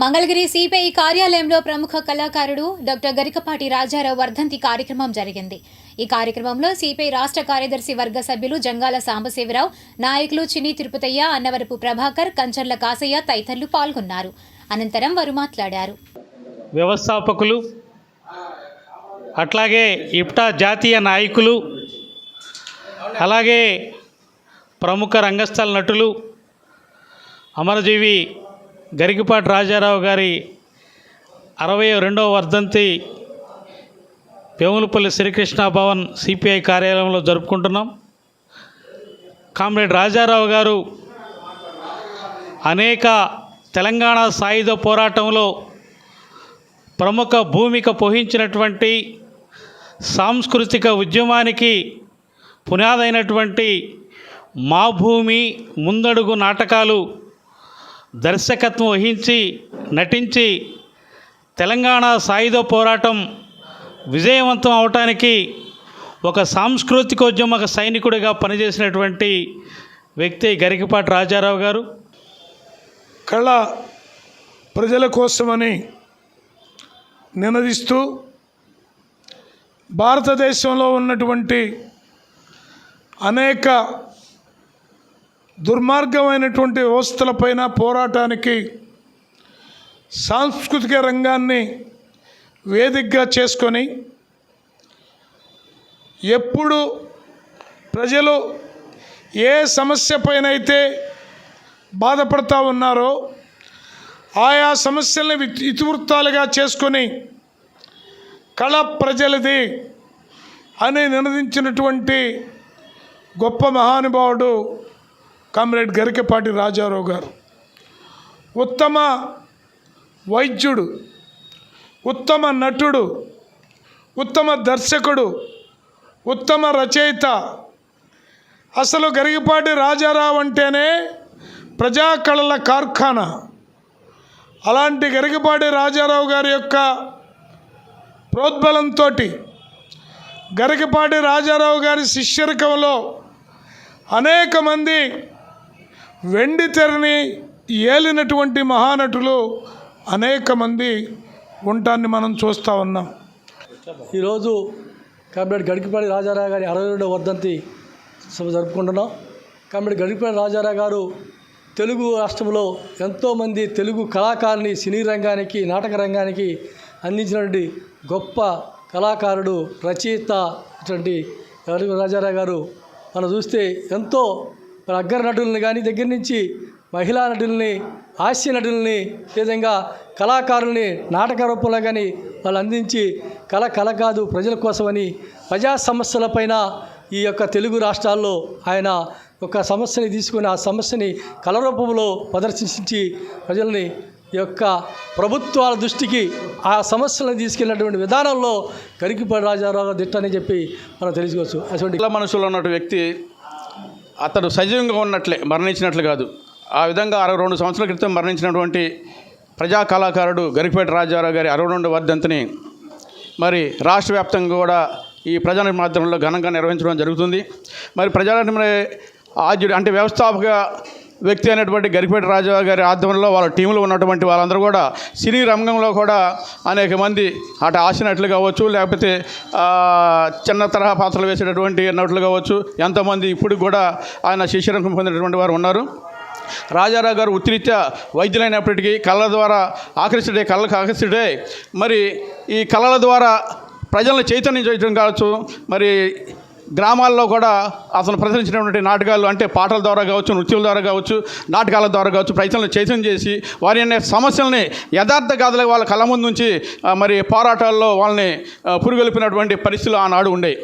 Mangalagiri CPI కార్యాలయంలో ప్రముఖ కళాకారుడు డాక్టర్ గరికపాటి రాజారావు వర్ధంతి కార్యక్రమం జరిగింది. ఈ కార్యక్రమంలో సిపిఐ రాష్ట్ర కార్యదర్శి వర్గ సభ్యులు జంగాల సాంబశివరావు నాయకులు చిన్ని తిరుపతయ్య అన్నవరపు ప్రభాకర్ కంచర్ల కాసయ్య తదితరులు పాల్గొన్నారు. అనంతరం వారు మాట్లాడారు. వ్యవస్థాపకులు అట్లాగే ఇప్టా జాతీయ నాయకులు అలాగే ప్రముఖ రంగస్థల నటులు అమరజీవి గరికిపాటి రాజారావు గారి అరవై రెండవ వర్ధంతి పెములపల్లి శ్రీకృష్ణ భవన్ సిపిఐ కార్యాలయంలో జరుపుకుంటున్నాం. కామ్రేడ్ రాజారావు గారు అనేక తెలంగాణ సాయుధ పోరాటంలో ప్రముఖ భూమిక పోహించినటువంటి సాంస్కృతిక ఉద్యమానికి పునాదైనటువంటి మా భూమి ముందడుగు నాటకాలు దర్శకత్వం వహించి నటించి తెలంగాణ సాయుధ పోరాటం విజయవంతం అవటానికి ఒక సాంస్కృతికోద్యమక సైనికుడిగా పనిచేసినటువంటి వ్యక్తి గరికపాటి రాజారావు గారు. కళ ప్రజల కోసమని నినదిస్తూ భారతదేశంలో ఉన్నటువంటి అనేక దుర్మార్గమైనటువంటి వ్యవస్థలపైన పోరాటానికి సాంస్కృతిక రంగాన్ని వేదికగా చేసుకొని ఎప్పుడు ప్రజలు ఏ సమస్య పైనైతే బాధపడతా ఉన్నారో ఆయా సమస్యల్ని ఇతివృత్తాలుగా చేసుకొని కళ ప్రజలది అని నినదించినటువంటి గొప్ప మహానుభావుడు కామ్రేడ్ గరికపాటి రాజారావు గారు. ఉత్తమ వైద్యుడు ఉత్తమ నటుడు ఉత్తమ దర్శకుడు ఉత్తమ రచయిత. అసలు గరికపాటి రాజారావు అంటేనే ప్రజా కళల కార్ఖానా. అలాంటి గరిగిపాటి రాజారావు గారి యొక్క ప్రోద్బలంతో గరికపాటి రాజారావు గారి శిష్యరికంలో అనేక మంది వెండి తెరని ఏలినటువంటి మహానటులు అనేక మంది ఉంటాన్ని మనం చూస్తూ ఉన్నాం. ఈరోజు కామ్రేడ్ గడికిపాటి రాజారావు గారి అరవై రెండవ వర్ధంతి జరుపుకుంటున్నాం. కామ్రేడ్ గడికిపాటి రాజారావు గారు తెలుగు రాష్ట్రంలో ఎంతోమంది తెలుగు కళాకారుని సినీ రంగానికి నాటక రంగానికి అందించినటువంటి గొప్ప కళాకారుడు రచయిత ఇటువంటి గడికిపాటి రాజారావు గారు. మనం చూస్తే ఎంతో మన అగ్ర నటుల్ని కానీ దగ్గర నుంచి మహిళా నటుల్ని హాస్య నటుల్ని ఏ విధంగా కళాకారుల్ని నాటక రూపంలో కానీ వాళ్ళు అందించి కళ కళ కాదు ప్రజల కోసమని ప్రజా సమస్యలపైన ఈ యొక్క తెలుగు రాష్ట్రాల్లో ఆయన ఒక సమస్యని తీసుకుని ఆ సమస్యని కళ రూపంలో ప్రదర్శించి ప్రజల్ని ఈ యొక్క ప్రభుత్వాల దృష్టికి ఆ సమస్యలను తీసుకెళ్ళినటువంటి విధానంలో గరికిపాటి రాజారావు దిట్టని చెప్పి మనం తెలుసుకోవచ్చు. అటువంటి మనుషులు మనసులో ఉన్నటువంటి వ్యక్తి అతడు సజీవంగా ఉన్నట్లే మరణించినట్లు కాదు. ఆ విధంగా అరవై రెండు సంవత్సరాల క్రితం మరణించినటువంటి ప్రజా కళాకారుడు గరికపేట రాజారావు గారి అరవై రెండు వర్ధంతిని మరి రాష్ట్ర వ్యాప్తంగా కూడా ఈ ప్రజా మాధ్యమంలో ఘనంగా నిర్వహించడం జరుగుతుంది. మరి ప్రజా ఆద్యుడు అంటే వ్యవస్థాపక వ్యక్తి అయినటువంటి గరిపేట రాజా గారి ఆధ్వర్యంలో వాళ్ళ టీంలో ఉన్నటువంటి వాళ్ళందరూ కూడా సినీ రంగంలో కూడా అనేక మంది అటు ఆసినట్లు కావచ్చు లేకపోతే చిన్న తరహా పాత్రలు వేసేటటువంటి నటులు కావచ్చు ఎంతోమంది ఇప్పుడు కూడా ఆయన శిష్యరంగం పొందినటువంటి వారు ఉన్నారు. రాజారావు గారు వృత్తిరీత్యా వైద్యులైనప్పటికీ కళల ద్వారా ఆకర్షితుడే కళ్ళకు ఆకర్షితుడే. మరి ఈ కళల ద్వారా ప్రజలను చైతన్యం చేయడం కావచ్చు మరి గ్రామాల్లో కూడా అతను ప్రదర్శించినటువంటి నాటకాలు అంటే పాటల ద్వారా కావచ్చు నృత్యం ద్వారా కావచ్చు నాటకాల ద్వారా కావచ్చు ప్రజలను చైతన్యం చేసి వారి అనే సమస్యల్ని యథార్థ గాథలుగా వాళ్ళ కళ ముందు నుంచి మరి పోరాటాల్లో వాళ్ళని పురుగొలిపినటువంటి పరిస్థితులు ఆనాడు ఉండేవి